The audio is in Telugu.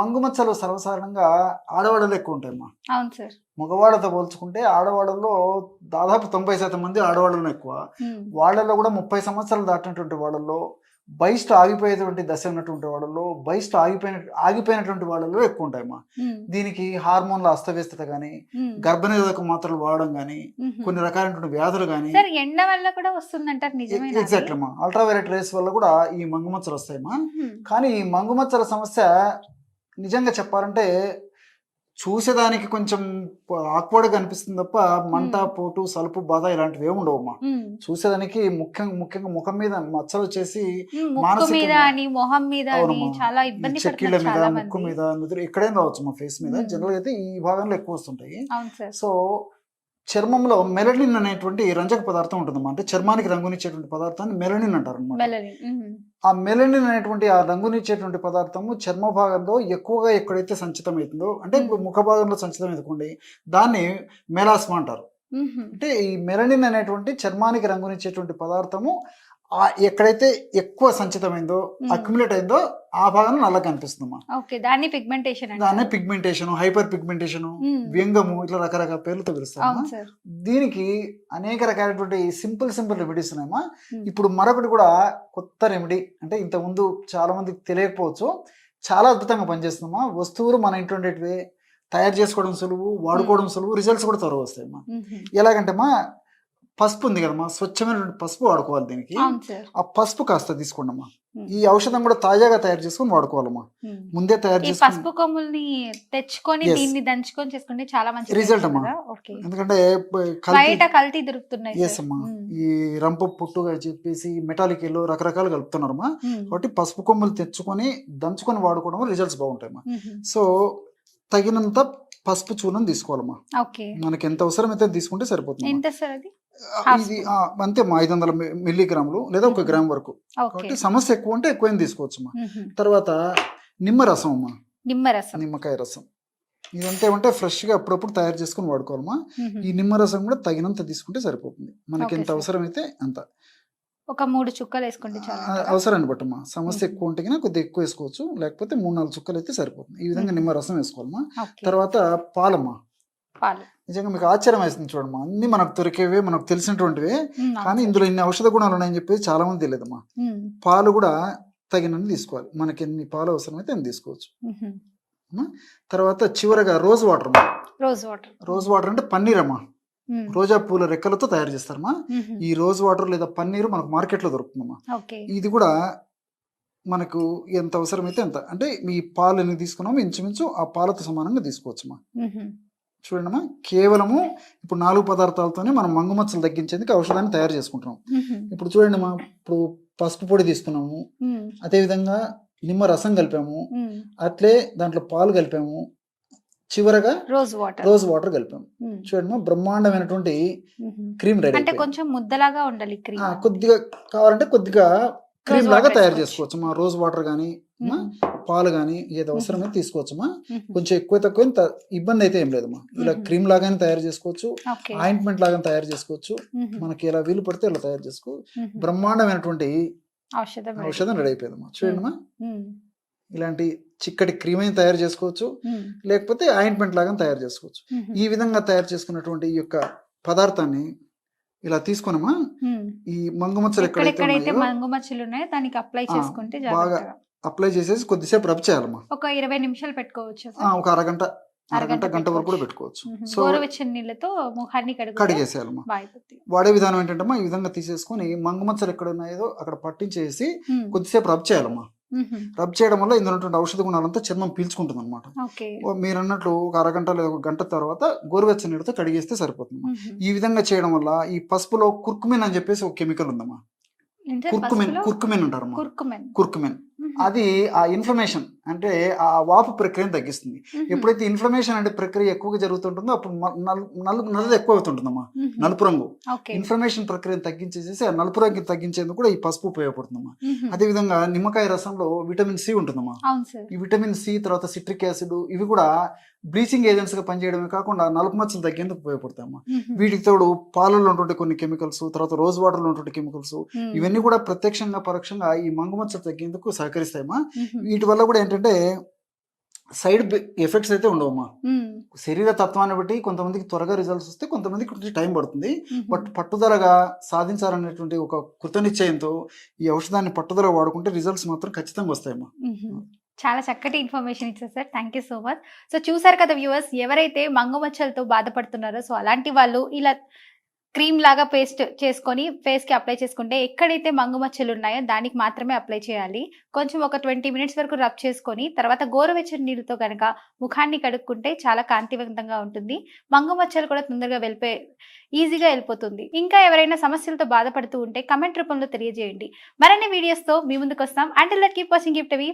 మంగు మచ్చలు సర్వసాధారణంగా ఆడవాళ్ళలో ఎక్కువ ఉంటాయమ్మా. అవును సార్. మగవాళ్ళతో పోల్చుకుంటే ఆడవాళ్ళలో దాదాపు తొంభై శాతం మంది ఆడవాళ్ళలో ఎక్కువ. వాళ్ళలో కూడా ముప్పై సంవత్సరాలు దాటినటువంటి వాళ్ళలో బయస్ట్ ఆగిపోయేటువంటి దశ ఉన్నటువంటి వాళ్ళలో బయస్ట్ ఆగిపోయిన ఆగిపోయినటువంటి వాళ్ళలో ఎక్కువ ఉంటాయమ్మా. దీనికి హార్మోన్ల అస్తవ్యస్తత కానీ గర్భనిరోధక మాత్రలు వాడడం కానీ. కొన్ని రకాలైనటువంటి వ్యాధులు కానీ ఎండ వల్ల కూడా వస్తుందంటారు నిజమేనా ఎగ్జాక్ట్ అమ్మా అల్ట్రావైలెట్ రేస్ వల్ల కూడా ఈ మంగుమచ్చలు వస్తాయమ్మా. కానీ ఈ మంగుమచ్చల సమస్య నిజంగా చెప్పాలంటే చూసేదానికి కొంచెం ఆక్వర్డ్గా అనిపిస్తుంది తప్ప మంట. పోటు సలుపు బాధ ఇలాంటివి ఏమి ఉండవమ్మా చూసేదానికి ముఖ్యంగా ముఖ్యంగా ముఖం మీద మచ్చలు వచ్చేసి మానసికంగా- మీద ముక్కు మంది. ఎక్కడైనా రావచ్చు మా ఫేస్ మీద. జనరల్ అయితే ఈ భాగంలో ఎక్కువ వస్తుంటాయి. సో చర్మంలో మెలనిన్ అనేటువంటి రంజక పదార్థం ఉంటుందమ్మా. అంటే చర్మానికి రంగునిచ్చేటువంటి పదార్థాన్ని మెలనిన్ అంటారు అనమాట ఆ మెలనిన్ అనేటువంటి ఆ రంగునిచ్చేటువంటి పదార్థము చర్మ భాగంలో ఎక్కువగా ఎక్కడైతే సంచితం అవుతుందో అంటే ముఖ భాగంలో సంచితం ఎదుకోండి దాన్ని మెలాస్మా అంటారు. అంటే ఈ మెలనిన్ అనేటువంటి చర్మానికి రంగునిచ్చేటువంటి పదార్థము ఆ ఎక్కడైతే ఎక్కువ సంచితమైందో. అక్యుములేట్ అయిందో ఆ భాగంలో నల్ల కనిపిస్తుందమ్మా. ఓకే దాన్ని పిగ్మెంటేషన్ దాన్నే పిగ్మెంటేషన్ హైపర్ పిగ్మెంటేషన్. వ్యంగము ఇట్లా రకరకాల పేర్లతో పిలుస్తాము దీనికి అనేక రకాలైనటువంటి సింపుల్ సింపుల్ రెమెడీస్ ఉన్నాయమ్మా. ఇప్పుడు మరొకటి కూడా కొత్త రెమెడీ అంటే ఇంతకుముందు చాలా మందికి తెలియకపోవచ్చు చాలా అద్భుతంగా పనిచేస్తుందమ్మా. వస్తువులు మన ఇంట్లో ఉండేటివి తయారు చేసుకోవడం సులువు వాడుకోవడం సులువు రిజల్ట్స్ కూడా త్వరగా వస్తాయమ్మా. ఎలాగంటే మా పసుపు ఉంది కదమ్మా. స్వచ్ఛమైనటువంటి పసుపు వాడుకోవాలి దీనికి. ఆ పసుపు కాస్త తీసుకోండమ్మా. Hmm. ఈ ఔషధం కూడా తాజాగా తయారు చేసుకొని వాడుకోవాలమ్మా. ముందే తయారు చేసుకుని పసుపు కొమ్ముల్ని తెచ్చుకొని. దీన్ని దంచుకొని చేసుకుంటే చాలా మంచి Result అమ్మా. ఎందుకంటే బయట కల్తీ దొరుకుతున్నాయి ఎస్. అమ్మా. ఈ రంప పుట్టుగా చెప్పేసి మెటాలిక్ ఎల్లో రకరకాలు కలుపుతున్నారమ్మా. కాబట్టి పసుపు కొమ్ములు తెచ్చుకొని దంచుకొని వాడుకోవడం వల్ల రిజల్ట్స్ బాగుంటాయమ్మా. సో తగినంత పసుపు చూర్ణం తీసుకోవాలమ్మా. మనకి ఎంత అవసరం అయితే తీసుకుంటే సరిపోతుంది ఎంత సార్ అది? ఇది అంతే మా ఐదు వందల మిల్లీగ్రాములు లేదా ఒక. గ్రామ్ వరకు. కాబట్టి సమస్య ఎక్కువ ఉంటే ఎక్కువ తీసుకోవచ్చు అమ్మా తర్వాత నిమ్మ రసం అమ్మా. నిమ్మరసం. నిమ్మకాయ రసం. ఇదంతా ఏమంటే ఫ్రెష్గా అప్పుడప్పుడు తయారు చేసుకొని వాడుకోవాలమ్మా. ఈ నిమ్మ రసం కూడా తగినంత తీసుకుంటే సరిపోతుంది. మనకి ఎంత sir. అవసరం అయితే అంత. ఒక మూడు చుక్కలు వేసుకుంటే అవసరాన్ని బట్టమ్మా సమస్య. ఎక్కువ ఉంటే కొద్దిగా ఎక్కువ వేసుకోవచ్చు. లేకపోతే మూడు నాలుగు చుక్కలు అయితే సరిపోతుంది. ఈ విధంగా Mhm. నిమ్మ రసం వేసుకోవాలమ్మా తర్వాత పాలమ్మా. పాలు నిజంగా మీకు ఆశ్చర్యం వేస్తుంది చూడమ్మా. అన్ని మనకు దొరికేవే మనకు తెలిసినటువంటివి. కానీ. ఇందులో ఇన్ని ఔషధ గుణాలు ఉన్నాయని చెప్పేసి చాలా మంది తెలియదమ్మా పాలు కూడా తగినన్ని తీసుకోవాలి. మనకి ఎన్ని పాలు అవసరమైతే అన్ని తీసుకోవచ్చు. తర్వాత చివరగా రోజ్ వాటర్ అమ్మా. Rose water. రోజ్ వాటర్ అంటే పన్నీర్ అమ్మా. రోజా పూల రెక్కలతో తయారు చేస్తారమ్మా. ఈ రోజ్ వాటర్ లేదా పన్నీరు మనకు మార్కెట్లో దొరుకుతుందమ్మా. ఓకే. ఇది కూడా మనకు ఎంత అవసరమైతే ఎంత అంటే మీ పాలు ఎన్ని తీసుకున్నామో ఇంచుమించు ఆ పాలతో సమానంగా తీసుకోవచ్చమ్మా. చూడండమ్మా కేవలము ఇప్పుడు నాలుగు పదార్థాలతోనే మనం మంగుమచ్చలు తగ్గించేందుకు ఔషధాన్ని తయారు చేసుకుంటున్నాం. ఇప్పుడు చూడండి మా ఇప్పుడు పసుపు పొడి తీసుకున్నాము అదేవిధంగా నిమ్మ రసం కలిపాము అట్లే దాంట్లో పాలు కలిపాము చివరగా రోజ్ వాటర్ రోజ్ వాటర్ కలిపాము. చూడండి బ్రహ్మాండమైనటువంటి. క్రీమ్ రెడీ అంటే కొంచెం ముద్దలాగా ఉండాలి క్రీమ్. కొద్దిగా కావాలంటే కొద్దిగా క్రీమ్ లాగా తయారు. చేసుకోవచ్చు. మా రోజ్ వాటర్ కానీ పాలు కానీ ఏది అవసరమైతే తీసుకోవచ్చమ్మా కొంచెం ఎక్కువ తక్కువ ఇబ్బంది అయితే ఏం లేదమ్మా. ఇలా. క్రీమ్ లాగానే తయారు చేసుకోవచ్చు ఆయింట్మెంట్ లాగా తయారు చేసుకోవచ్చు. మనకి ఎలా వీలు పడితే ఇలా తయారు చేసుకో. బ్రహ్మాండమైనటువంటి ఔషధం రెడీ అయిపోయిందమ్మా. చూడండి ఉమ్, ఇలాంటి చిక్కటి క్రీమ్ అయిన తయారు చేసుకోవచ్చు లేకపోతే ఆయింట్మెంట్ లాగా తయారు చేసుకోవచ్చు. ఈ విధంగా తయారు చేసుకున్నటువంటి ఈ యొక్క పదార్థాన్ని ఇలా తీసుకున్నామా. ఈ మంగుమచ్చలు ఎక్కడైతే ఉన్నాయో దానికి అప్లై చేసుకుంటే బాగా అప్లై చేసేసి కొద్దిసేపు రబ్ చేయాలమ్మా. ఒక ఇరవై నిమిషాలు పెట్టుకోవచ్చు ఆ, ఒక అరగంట అరగంట గంట వరకు కూడా పెట్టుకోవచ్చు. సో గోరువెచ్చని నీళ్ళతో ముఖాన్ని కడుగు కడిగేసేయాలమ్మా. బాయిపోతుంది వాడే విధానం ఏంటంటే ఈ విధంగా తీసేసుకొని మంగుమచ్చలు ఎక్కడ ఉన్నాయో అక్కడ పట్టించేసి కొద్దిసేపు రబ్ చేయాలమ్మా. రబ్ చేయడం వల్ల ఇందులో ఉన్నటువంటి ఔషధ గుణాలంతా చర్మం పీల్చుకుంటుంది అనమాట ఓకే. మీరు అన్నట్లు ఒక అరగంట లేదా ఒక గంట తర్వాత గోరువెచ్చని నీటితో కడిగేస్తే సరిపోతుంది ఈ విధంగా చేయడం వల్ల ఈ పసుపులో కుర్కుమిన్ అని చెప్పేసి ఒక కెమికల్ ఉందమ్మా. కుర్కుమిన్? కుర్కుమిన్ అంటారమ్మా. కుర్కుమెన్. కుర్కుమిన్. అది ఆ ఇన్ఫ్లమేషన్ అంటే ఆ వాపు ప్రక్రియను తగ్గిస్తుంది. ఎప్పుడైతే ఇన్ఫ్లమేషన్ అంటే ప్రక్రియ ఎక్కువగా జరుగుతుంటుందో అప్పుడు మ- నల్- నలు నల్లది ఎక్కువ అవుతుంటుందమ్మా నలుపు రంగు. ఓకే. ఇన్ఫ్లమేషన్ ప్రక్రియను తగ్గించేసేసి ఆ నలుపు రంగు తగ్గించేందుకు కూడా ఈ పసుపు ఉపయోగపడుతుందమ్మా. అదేవిధంగా నిమ్మకాయ రసంలో విటమిన్ సి ఉంటుందమ్మా. ఈ విటమిన్ సి తర్వాత సిట్రిక్ యాసిడ్ ఇవి కూడా బ్లీచింగ్ ఏజెంట్స్గా పనిచేయడమే కాకుండా నలుపు మచ్చలు తగ్గేందుకు ఉపయోగపడతాయమ్మా. వీటికి తోడు పాలలో ఉన్నటువంటి కొన్ని కెమికల్స్ తర్వాత రోజ్ వాటర్లో ఉన్నటువంటి కెమికల్స్ ఇవన్నీ కూడా ప్రత్యక్షంగా పరోక్షంగా ఈ మంగు మచ్చలు తగ్గేందుకు సహకరిస్తాయమ్మా. వీటి వల్ల కూడా ఏంటంటే సైడ్ ఎఫెక్ట్స్ అయితే ఉండవమ్మా. శరీర తత్వాన్ని బట్టి కొంతమందికి త్వరగా రిజల్ట్స్ వస్తే కొంతమందికి కొంచెం టైం పడుతుంది. బట్ పట్టుదలగా సాధించాలనేటువంటి ఒక కృతనిశ్చయంతో ఈ ఔషధాన్ని పట్టుదల వాడుకుంటే రిజల్ట్స్ మాత్రం ఖచ్చితంగా వస్తాయమ్మా. మ్మ్. చాలా చక్కటి ఇన్ఫర్మేషన్ ఇచ్చారు sir. Thank you so much. So చూసారు కదా వ్యూవర్స్ ఎవరైతే మంగుమచ్చలతో బాధపడుతున్నారో సో అలాంటి వాళ్ళు ఇలా క్రీమ్ లాగా పేస్ట్ చేసుకొని ఫేస్కి కి అప్లై చేసుకుంటే ఎక్కడైతే మంగు మచ్చలు ఉన్నాయో దానికి మాత్రమే అప్లై చేయాలి. కొంచెం ఒక ట్వంటీ మినిట్స్ వరకు రబ్ చేసుకొని తర్వాత గోరువెచ్చని నీళ్ళతో కనుక ముఖాన్ని కడుక్కుంటే చాలా కాంతివంతంగా ఉంటుంది. మంగుమచ్చలు కూడా తొందరగా వెళ్ళిపోయి ఈజీగా వెళ్ళిపోతుంది. ఇంకా ఎవరైనా సమస్యలతో బాధపడుతూ ఉంటే కమెంట్ రూపంలో తెలియజేయండి. మరిన్ని వీడియోస్తో మీ ముందుకు వస్తాం అండ్ కీప్ వాచింగ్ గిఫ్ట్ అవి